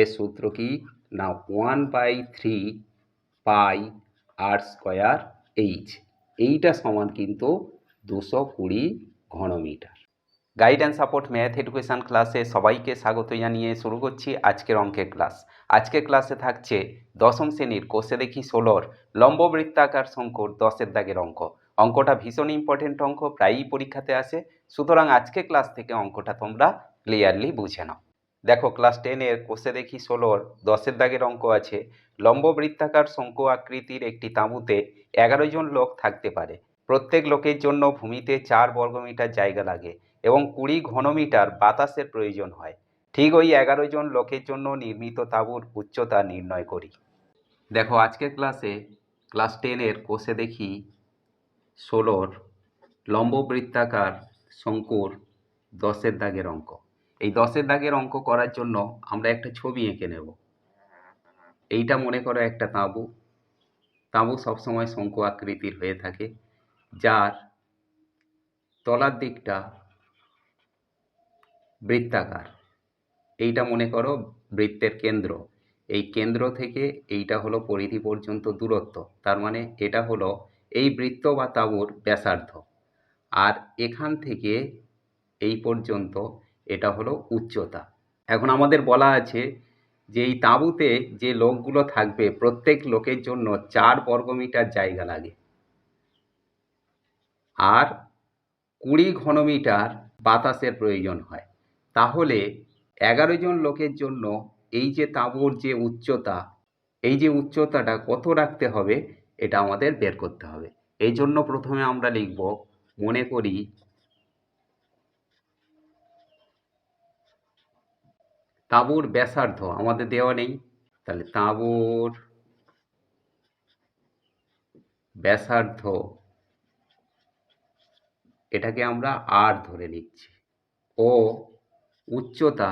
এর সূত্র কি? না one by three pi r square h এইটা সমান কিন্তু দুশো কুড়ি ঘনমিটার। Guide and support math education ক্লাসে সবাইকে স্বাগত জানিয়ে শুরু করছি আজকের অঙ্কের ক্লাস আজকের ক্লাসে থাকছে দশম শ্রেণির কোষে দেখি ষোলোর লম্ববৃত্তাকার শঙ্কুর দশের দাগের অঙ্ক। অঙ্কটা ভীষণ ইম্পর্টেন্ট অঙ্ক, প্রায়ই পরীক্ষাতে আসে। সুতরাং আজকে ক্লাস থেকে অঙ্কটা তোমরা ক্লিয়ারলি বুঝে নাও। দেখো ক্লাস টেনের কোষে দেখি ষোলোর দশের দাগের অঙ্ক আছে। লম্ব বৃত্তাকার শঙ্কু আকৃতির একটি তাঁবুতে এগারো জন লোক থাকতে পারে। প্রত্যেক লোকের জন্য ভূমিতে চার বর্গমিটার জায়গা লাগে এবং কুড়ি ঘনমিটার বাতাসের প্রয়োজন হয়। ঠিক ওই এগারো জন লোকের জন্য নির্মিত তাঁবুর উচ্চতা নির্ণয় করি। দেখো, আজকের ক্লাসে ক্লাস টেনের কোষে দেখি ষোলোর লম্ব বৃত্তাকার শঙ্কুর দশের দাগের অঙ্ক। এই দশের দাগের অঙ্ক করার জন্য আমরা একটা ছবি এঁকে নেব। এইটা মনে করো একটা তাঁবু। তাঁবু সবসময় শঙ্কু আকৃতির হয়ে থাকে, যার তলার দিকটা বৃত্তাকার। এইটা মনে করো বৃত্তের কেন্দ্র। এই কেন্দ্র থেকে এইটা হলো পরিধি পর্যন্ত দূরত্ব। তার মানে এটা হলো এই বৃত্ত বা তাঁবুর ব্যাসার্ধ। আর এখান থেকে এই পর্যন্ত এটা হলো উচ্চতা। এখন আমাদের বলা আছে যে এই তাঁবুতে যে লোকগুলো থাকবে, প্রত্যেক লোকের জন্য চার বর্গমিটার জায়গা লাগে। আর কুড়ি ঘনমিটার বাতাসের প্রয়োজন হয়। তাহলে এগারো জন লোকের জন্য এই যে তাঁবুর যে উচ্চতা, এই যে উচ্চতাটা কত রাখতে হবে, এটা আমাদের বের করতে হবে। এই জন্য প্রথমে আমরা লিখব, মনে করি তাঁবুর ব্যাসার্ধ আমাদের দেওয়া নেই। তাহলে তাঁবুর ব্যাসার্ধ, এটাকে আমরা আর ধরে নিচ্ছি। ও উচ্চতা,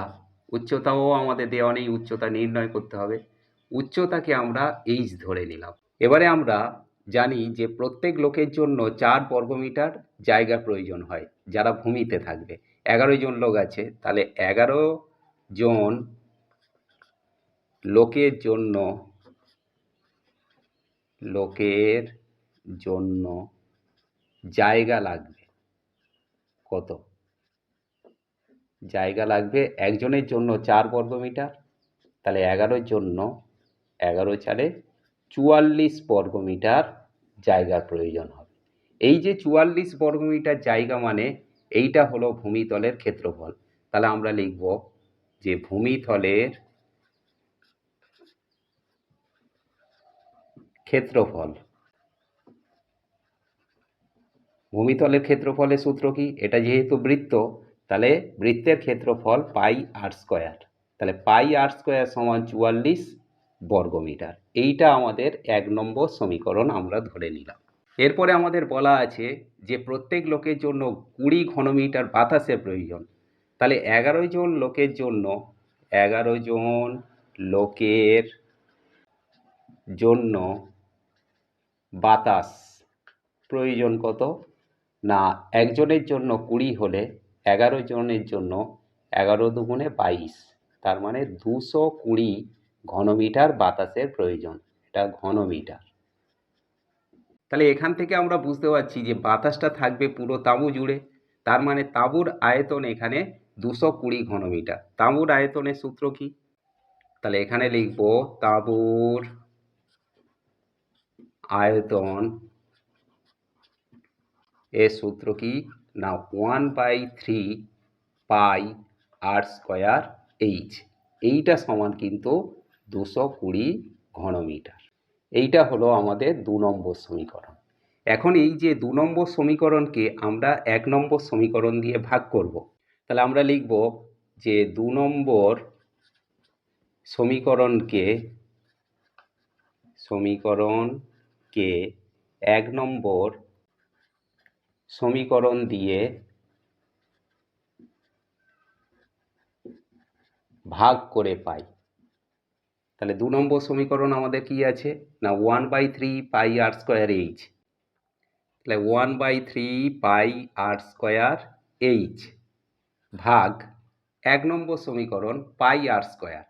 উচ্চতাও আমাদের দেওয়া নেই, উচ্চতা নির্ণয় করতে হবে। উচ্চতাকে আমরা এইচ ধরে নিলাম। এবারে আমরা জানি যে প্রত্যেক লোকের জন্য চার বর্গমিটার জায়গার প্রয়োজন হয়, যারা ভূমিতে থাকবে। এগারো জন লোক আছে, তাহলে এগারো জন লোকের জন্য লোকের জন্য জায়গা লাগবে। কত? জায়গা লাগবে একজনের জন্য চার বর্গমিটার, তাহলে এগারোর জন্য এগারো চারে চুয়াল্লিশ বর্গমিটার জায়গার প্রয়োজন হবে। এই যে চুয়াল্লিশ বর্গমিটার জায়গা মানে এইটা হলো ভূমিতলের ক্ষেত্রফল। তাহলে আমরা লিখব যে ভূমিতলের ক্ষেত্রফল। ভূমিতলের ক্ষেত্রফলের সূত্র কি? এটা যেহেতু বৃত্ত, তাহলে বৃত্তের ক্ষেত্রফল পাই আর স্কোয়ার তাহলে পাই আর স্কোয়ার সমান চুয়াল্লিশ বর্গমিটার। এইটা আমাদের এক নম্বর সমীকরণ আমরা ধরে নিলাম। এরপরে আমাদের বলা আছে যে প্রত্যেক লোকের জন্য কুড়ি ঘনমিটার বাতাসের প্রয়োজন। তাহলে এগারো জন লোকের জন্য এগারো জন লোকের জন্য বাতাস প্রয়োজন কত? না, একজনের জন্য কুড়ি হলে এগারো জনের জন্য এগারো দুগুণে বাইশ, তার মানে দুশো কুড়ি ঘনমিটার বাতাসের প্রয়োজন, এটা ঘনমিটার। তাহলে এখান থেকে আমরা বুঝতে পারছি যে বাতাসটা থাকবে পুরো তাঁবু জুড়ে, তার মানে তাঁবুর আয়তন এখানে দুশো কুড়ি ঘনমিটার। তাঁবুর আয়তনের সূত্র কি? তাহলে এখানে লিখব তাঁবুর আয়তন এর সূত্র কি? না, one by three pi r square h. এইটা সমান কিন্তু দুশো কুড়ি ঘনমিটার। এইটা হলো আমাদের দু নম্বর সমীকরণ। এখন এই যে দু নম্বর সমীকরণকে আমরা এক নম্বর সমীকরণ দিয়ে ভাগ করব তাহলে আমরা লিখব যে দু নম্বর সমীকরণকে সমীকরণকে এক নম্বর সমীকরণ দিয়ে ভাগ করে পাই। তাহলে দু নম্বর সমীকরণ আমাদের কি আছে? না one by three pi r square h তাহলে one by three pi r square h ভাগ এক নম্বর সমীকরণ পাই আর স্কোয়ার।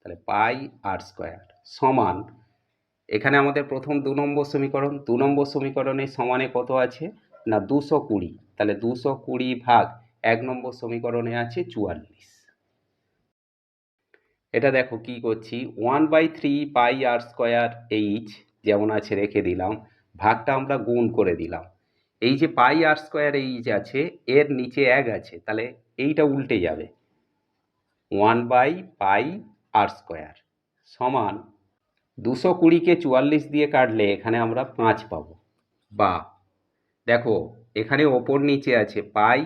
তাহলে পাই আর স্কোয়ার সমান, এখানে আমাদের প্রথম দু নম্বর সমীকরণ, দু নম্বর সমীকরণে সমানে কত আছে? না, দুশো কুড়ি। তাহলে দুশো কুড়ি ভাগ এক নম্বর সমীকরণে আছে চুয়াল্লিশ। এটা দেখো কি করছি, one by three pi r square h যেমন আছে রেখে দিলাম, ভাগটা আমরা গুণ করে দিলাম। এই যে পাই আর স্কোয়ার এইচ আছে, এর নিচে এক আছে, তাহলে এইটা উল্টে যাবে। One by pi r square সমান দুশো কুড়িকে চুয়াল্লিশ দিয়ে কাটলে এখানে আমরা পাঁচ পাব। বা, দেখো, এখানে ওপর নিচে আছে পাই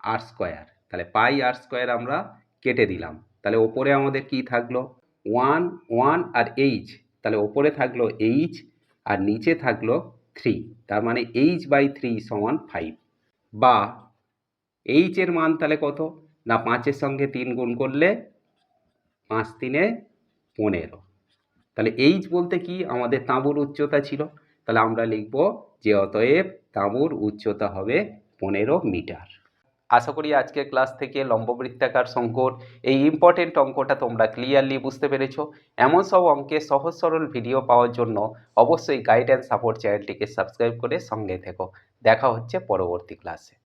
আর স্কোয়ার তাহলে পাই আর স্কোয়ার আমরা কেটে দিলাম। তাহলে ওপরে আমাদের কি থাকল? ওয়ান ওয়ান আর এইচ তাহলে ওপরে থাকল এইচ আর নিচে থাকল থ্রি তার মানে এইচ বাই থ্রি সমান ফাইভ বা এইচ এর মান তাহলে কত? না পাঁচের সঙ্গে তিন গুণ করলে পাঁচ তিনে পনেরো। তাহলে এইচ বলতে কি? আমাদের তাঁবুর উচ্চতা ছিল। তাহলে আমরা লিখব যে অতএব তাঁবুর উচ্চতা হবে পনেরো মিটার। আশা করি আজকের ক্লাস থেকে লম্ববৃত্তাকার সংকট এই ইম্পর্টেন্ট অঙ্কটা তোমরা ক্লিয়ারলি বুঝতে পেরেছ। এমন সব অঙ্কের সহজ সরল ভিডিও পাওয়ার জন্য অবশ্যই গাইড অ্যান্ড সাপোর্ট চ্যানেলটিকে সাবস্ক্রাইব করে সঙ্গে থেকো। দেখা হচ্ছে পরবর্তী ক্লাসে